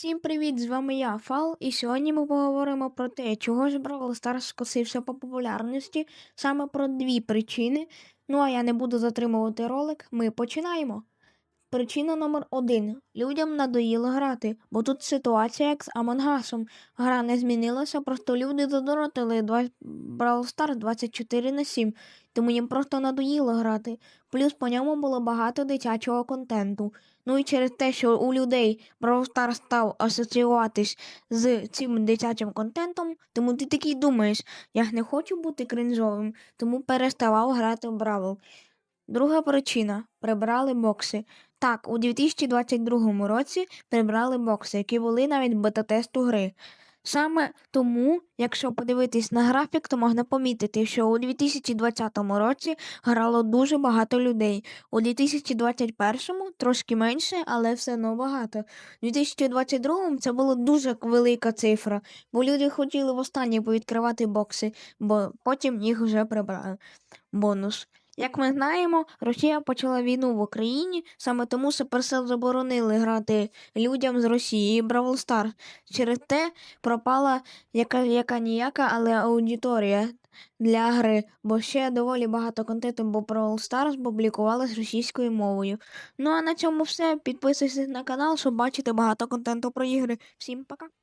Всім привіт! З вами я, Фал, і сьогодні ми поговоримо про те, чого ж Бравл Старс скосився по популярності, саме про дві причини. Ну а я не буду затримувати ролик, ми починаємо. Причина номер один. Людям надоїло грати, бо тут ситуація як з Амонгасом. Гра не змінилася, просто люди задоротили. Бравл Старс 24 на 7, тому їм просто надоїло грати. Плюс по ньому було багато дитячого контенту. Ну і через те, що у людей Brawl Stars став асоціюватись з цим дитячим контентом, тому ти такий думаєш, я не хочу бути кринжовим, тому переставав грати в Бравл. Друга причина прибрали бокси. Так, у 2022 році прибрали бокси, які були навіть бета-тесту гри. Саме тому, якщо подивитись на графік, то можна помітити, що у 2020 році грало дуже багато людей. У 2021 трошки менше, але все одно багато. У 2022 це була дуже велика цифра, бо люди хотіли востаннє повідкривати бокси, бо потім їх вже прибрали. Бонус. Як ми знаємо, Росія почала війну в Україні, саме тому Supercell заборонили грати людям з Росії Бравл Stars. Через те пропала яка, яка ніяка, але аудиторія для гри, бо ще доволі багато контенту Brawl Stars публікували з російською мовою. Ну а на цьому все. Підписуйтесь на канал, щоб бачити багато контенту про ігри. Всім пока!